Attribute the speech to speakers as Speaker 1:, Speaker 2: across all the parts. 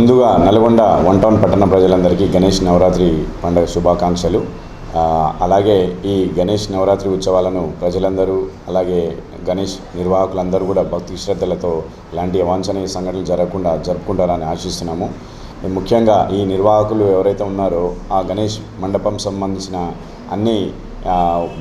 Speaker 1: ముందుగా Nalgonda one town పట్టణ ప్రజలందరికీ గణేష్ నవరాత్రి పండుగ శుభాకాంక్షలు. అలాగే ఈ గణేష్ నవరాత్రి ఉత్సవాలను ప్రజలందరూ అలాగే గణేష్ నిర్వాహకులందరూ కూడా భక్తి శ్రద్ధలతో ఇలాంటి అవాంఛనీయ సంఘటనలు జరగకుండా జరుపుకుంటారని ఆశిస్తున్నాము. ముఖ్యంగా ఈ నిర్వాహకులు ఎవరైతే ఉన్నారో ఆ గణేష్ మండపం సంబంధించిన అన్ని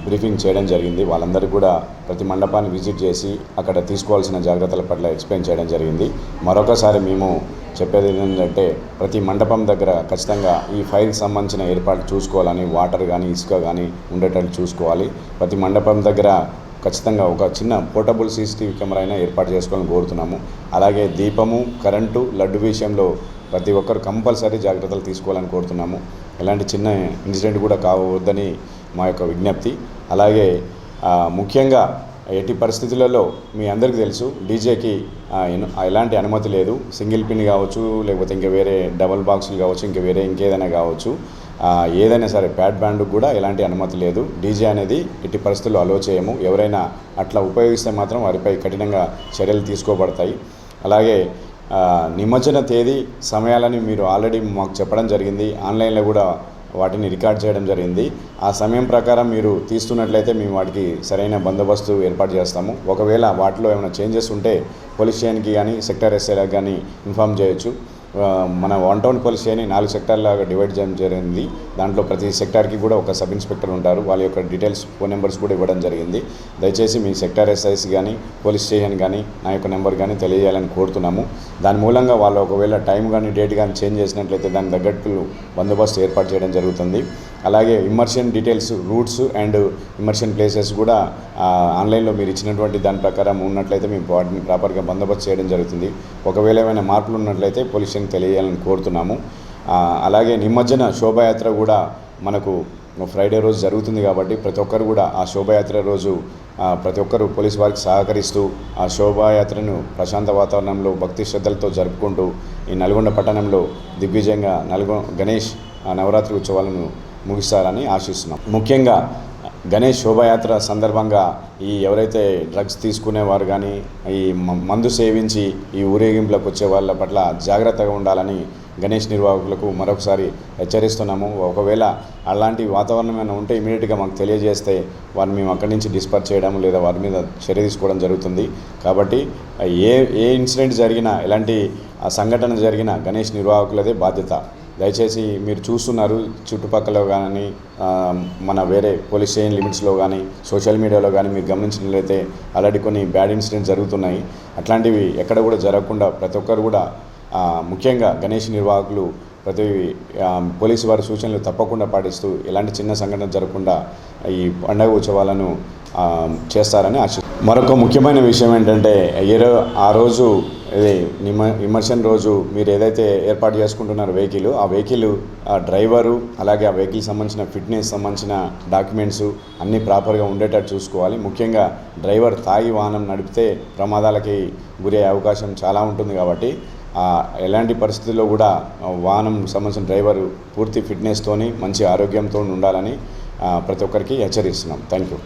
Speaker 1: బ్రీఫింగ్ చేయడం జరిగింది. వాళ్ళందరూ కూడా ప్రతి మండపాన్ని విజిట్ చేసి అక్కడ తీసుకోవాల్సిన జాగ్రత్తల పట్ల ఎక్స్ప్లెయిన్ చేయడం జరిగింది. మరొకసారి మేము చెప్పేది ఏంటంటే ప్రతి మండపం దగ్గర ఖచ్చితంగా ఈ ఫైర్కి సంబంధించిన ఏర్పాట్లు చూసుకోవాలని వాటర్ కానీ ఇసుక కానీ ఉండేటట్టు చూసుకోవాలి. ప్రతి మండపం దగ్గర ఖచ్చితంగా ఒక చిన్న పోర్టబుల్ సీసీటీవీ కెమెరా అయినా ఏర్పాటు చేసుకోవాలని కోరుతున్నాము. అలాగే దీపము కరెంటు లడ్డు విషయంలో ప్రతి ఒక్కరు కంపల్సరీ జాగ్రత్తలు తీసుకోవాలని కోరుతున్నాము. ఎలాంటి చిన్న ఇన్సిడెంట్ కూడా కావద్దని మా యొక్క విజ్ఞప్తి. అలాగే ముఖ్యంగా ఎట్టి పరిస్థితులలో మీ అందరికీ తెలుసు డీజేకి ఎలాంటి అనుమతి లేదు. సింగిల్ పిన్ కావచ్చు లేకపోతే ఇంకా వేరే డబల్ బాక్సులు కావచ్చు ఇంకా వేరే ఇంకేదైనా కావచ్చు. ఏదైనా సరే ప్యాడ్ బ్యాండ్ కూడా ఎలాంటి అనుమతి లేదు. డీజే అనేది ఎట్టి పరిస్థితుల్లో అలో చేయము. ఎవరైనా అట్లా ఉపయోగిస్తే మాత్రం వారిపై కఠినంగా చర్యలు తీసుకోబడతాయి. అలాగే నిమజ్జన తేదీ సమయాలని మీరు ఆల్రెడీ మాకు చెప్పడం జరిగింది. ఆన్లైన్లో కూడా వాటిని రికార్డ్ చేయడం జరిగింది. ఆ సమయం ప్రకారం మీరు తీస్తున్నట్లయితే మేము వాటికి సరైన బందోబస్తు ఏర్పాటు చేస్తాము. ఒకవేళ వాటిలో ఏమైనా చేంజెస్ ఉంటే పోలీస్ స్టేషన్కి కానీ సెక్టర్ ఎస్ఐలకు కానీ ఇన్ఫామ్ చేయొచ్చు. మన వన్ టౌన్ పోలీస్ అని నాలుగు సెక్టార్లాగా డివైడ్ చేయడం జరిగింది. దాంట్లో ప్రతి సెక్టార్కి కూడా ఒక సబ్ ఇన్స్పెక్టర్ ఉంటారు. వాళ్ళ యొక్క డీటెయిల్స్ ఫోన్ నెంబర్స్ కూడా ఇవ్వడం జరిగింది. దయచేసి మీ సెక్టార్ ఎస్ఐస్ కానీ పోలీస్ స్టేషన్ కానీ నా యొక్క నెంబర్ కానీ తెలియజేయాలని కోరుతున్నాము. దాని మూలంగా వాళ్ళు ఒకవేళ టైం కానీ డేట్ కానీ చేంజ్ చేసినట్లయితే దానికి తగ్గట్టు బందోబస్తు ఏర్పాటు చేయడం జరుగుతుంది. అలాగే immersion details routes and immersion places కూడా ఆన్లైన్లో మీరు ఇచ్చినటువంటి దాని ప్రకారం ఉన్నట్లయితే మేము వాటిని ప్రాపర్గా బందోబస్తు చేయడం జరుగుతుంది. ఒకవేళ ఏమైనా మార్పులు ఉన్నట్లయితే పోలీస్ తెలియాలని తెలియజేయాలని కోరుతున్నాము అలాగే నిమజ్జన శోభాయాత్ర కూడా మనకు ఫ్రైడే రోజు జరుగుతుంది కాబట్టి ప్రతి ఒక్కరు కూడా ఆ శోభాయాత్ర రోజు ప్రతి ఒక్కరు పోలీస్ వారికి సహకరిస్తూ ఆ శోభాయాత్రను ప్రశాంత వాతావరణంలో భక్తి శ్రద్ధలతో జరుపుకుంటూ ఈ నల్గొండ పట్టణంలో దిగ్విజయంగా నల్గొ గణేష్ నవరాత్రి ఉత్సవాలను ముగిస్తారని ఆశిస్తున్నాం. ముఖ్యంగా గణేష్ శోభాయాత్ర సందర్భంగా ఈ ఎవరైతే డ్రగ్స్ తీసుకునేవారు కానీ ఈ మందు సేవించి ఈ ఊరేగింపులకు వచ్చే వాళ్ళ పట్ల జాగ్రత్తగా ఉండాలని గణేష్ నిర్వాహకులకు మరొకసారి హెచ్చరిస్తున్నాము. ఒకవేళ అలాంటి వాతావరణం ఏమైనా ఉంటే ఇమీడియట్గా మాకు తెలియజేస్తే వారిని మేము అక్కడి నుంచి డిస్పర్ చేయడం లేదా వారి మీద చర్య తీసుకోవడం జరుగుతుంది. కాబట్టి ఏ ఏ ఇన్సిడెంట్ జరిగినా ఎలాంటి సంఘటన జరిగినా గణేష్ నిర్వాహకులదే బాధ్యత. దయచేసి మీరు చూస్తున్నారు చుట్టుపక్కల కానీ మన వేరే పోలీస్ స్టేషన్ లిమిట్స్లో కానీ సోషల్ మీడియాలో కానీ మీరు గమనించినట్లయితే ఆల్రెడీ కొన్ని బ్యాడ్ ఇన్సిడెంట్స్ జరుగుతున్నాయి. అట్లాంటివి ఎక్కడ కూడా జరగకుండా ప్రతి ఒక్కరు కూడా ముఖ్యంగా గణేష్ నిర్వాహకులు ప్రతి పోలీసు వారి సూచనలు తప్పకుండా పాటిస్తూ ఎలాంటి చిన్న సంఘటన జరగకుండా ఈ పండగ ఉత్సవాలను చేస్తారని ఆశ మరొక ముఖ్యమైన విషయం ఏంటంటే ఏ ఆ రోజు ఇది నిమ విమర్శన రోజు మీరు ఏదైతే ఏర్పాటు చేసుకుంటున్నారో వెహికల్ ఆ వెహికల్ ఆ డ్రైవరు అలాగే ఆ వెహికల్ సంబంధించిన ఫిట్నెస్ సంబంధించిన డాక్యుమెంట్స్ అన్నీ ప్రాపర్గా ఉండేటట్టు చూసుకోవాలి. ముఖ్యంగా డ్రైవర్ తాగి వాహనం నడిపితే ప్రమాదాలకి గురయ్యే అవకాశం చాలా ఉంటుంది కాబట్టి ఎలాంటి పరిస్థితుల్లో కూడా వాహనం సంబంధించిన డ్రైవరు పూర్తి ఫిట్నెస్తోని మంచి ఆరోగ్యంతో ఉండాలని ప్రతి ఒక్కరికి హెచ్చరిస్తున్నాం. Thank you